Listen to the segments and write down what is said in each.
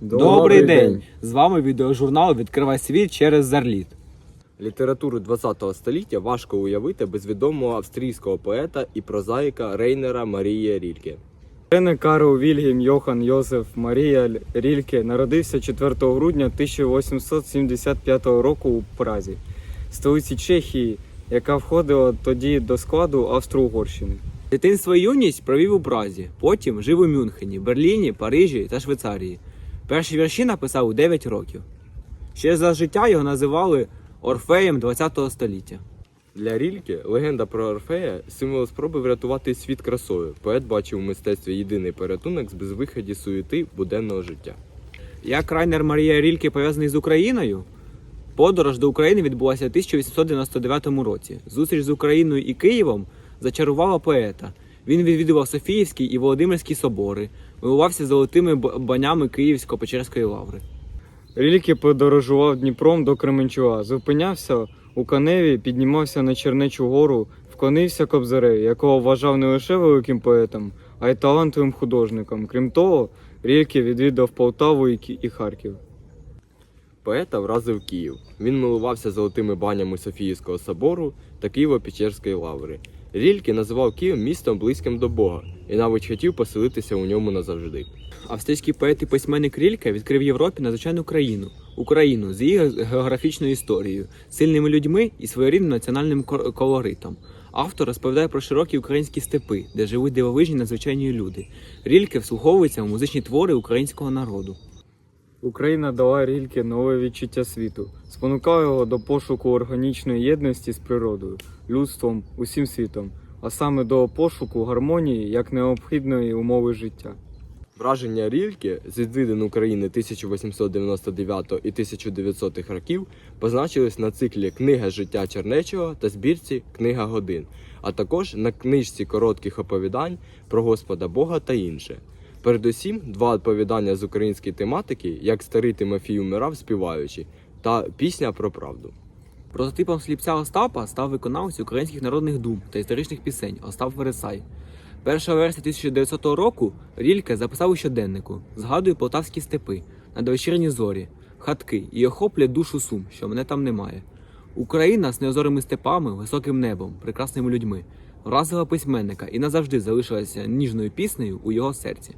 Добрий день! З вами відеожурнал Відкривай світ через Зарліт. Літературу ХХ століття важко уявити без відомого австрійського поета і прозаїка Рейнера Марія Рільке. Рене Карл Вільгельм Йохан Йозеф Марія Рільке народився 4 грудня 1875 року у Празі, столиці Чехії, яка входила тоді до складу Австро-Угорщини. Дитинство і юність провів у Празі, потім жив у Мюнхені, Берліні, Парижі та Швейцарії. Перші вірші написав у 9 років. Ще за життя його називали Орфеєм ХХ століття. Для Рільке легенда про Орфея символ спроби врятувати світ красою. Поет бачив у мистецтві єдиний порятунок з безвиході суєти буденного життя. Як Райнер Марія Рільке пов'язаний з Україною? Подорож до України відбулася у 1899 році. Зустріч з Україною і Києвом зачарувала поета. Він відвідував Софіївський і Володимирський собори, милувався золотими банями Київсько-Печерської лаври. Рільке подорожував Дніпром до Кременчуга, зупинявся у Каневі, піднімався на Чернечу гору, вклонився Кобзареві, якого вважав не лише великим поетом, а й талантливим художником. Крім того, Рільке відвідав Полтаву і і Харків. Поета вразив Київ. Він милувався золотими банями Софіївського собору та Києво-Печерської лаври. Рільке називав Київ містом близьким до Бога і навіть хотів поселитися у ньому назавжди. Австрійський поет і письменник Рільке відкрив Європі надзвичайну країну Україну з її географічною історією, сильними людьми і своєрідним національним колоритом. Автор розповідає про широкі українські степи, де живуть дивовижні надзвичайні люди. Рільке вслуховується у музичні твори українського народу. Україна дала Рільке нове відчуття світу, спонукала його до пошуку органічної єдності з природою, людством, усім світом, а саме до пошуку гармонії як необхідної умови життя. Враження Рільке з відвідин України 1899 і 1900 років позначились на циклі Книга життя Чернечого та збірці Книга годин, а також на книжці коротких оповідань про Господа Бога та інше. Передусім, два оповідання з української тематики, як старий Тимофій умирав співаючи, та пісня про правду. Прототипом сліпця Остапа став виконавець українських народних дум та історичних пісень Остап Вересай. 1 вересня 1900 року Рільке записав у щоденнику, згадує полтавські степи, надвечірні зорі, хатки і охоплює душу сум, що мене там немає. Україна з неозорими степами, високим небом, прекрасними людьми, вразила письменника і назавжди залишилася ніжною піснею у його серці.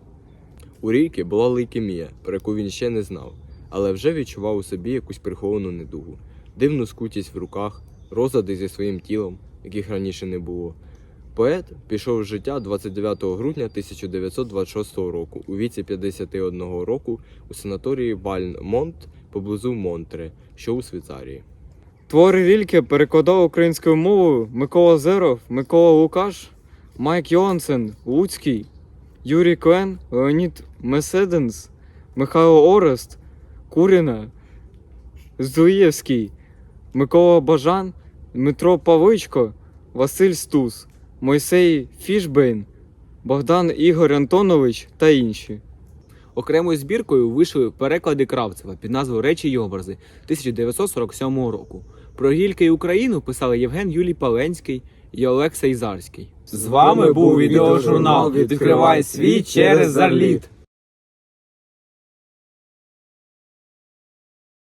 У Рійки була лейкемія, про яку він ще не знав, але вже відчував у собі якусь приховану недугу, дивну скутість в руках, розлади зі своїм тілом, яких раніше не було. Поет пішов з життя 29 грудня 1926 року у віці 51 року у санаторії Вальмонт поблизу Монтре, що у Швейцарії. Твори Рільке перекладав українською мовою Микола Зеров, Микола Лукаш, Майк Йоансен, Луцький, Юрій Клен, Леонід Меседенс, Михайло Орест, Куріна, Здуєвський, Микола Бажан, Дмитро Павичко, Василь Стус, Мойсей Фішбейн, Богдан Ігор Антонович та інші. Окремою збіркою вийшли переклади Кравцева під назвою Речі й образи 1947 року. Про Гілька і Україну писали Євген Юлій Паленський і Олексій Зарський. З вами був відеожурнал «Відкривай світ через Зарліт».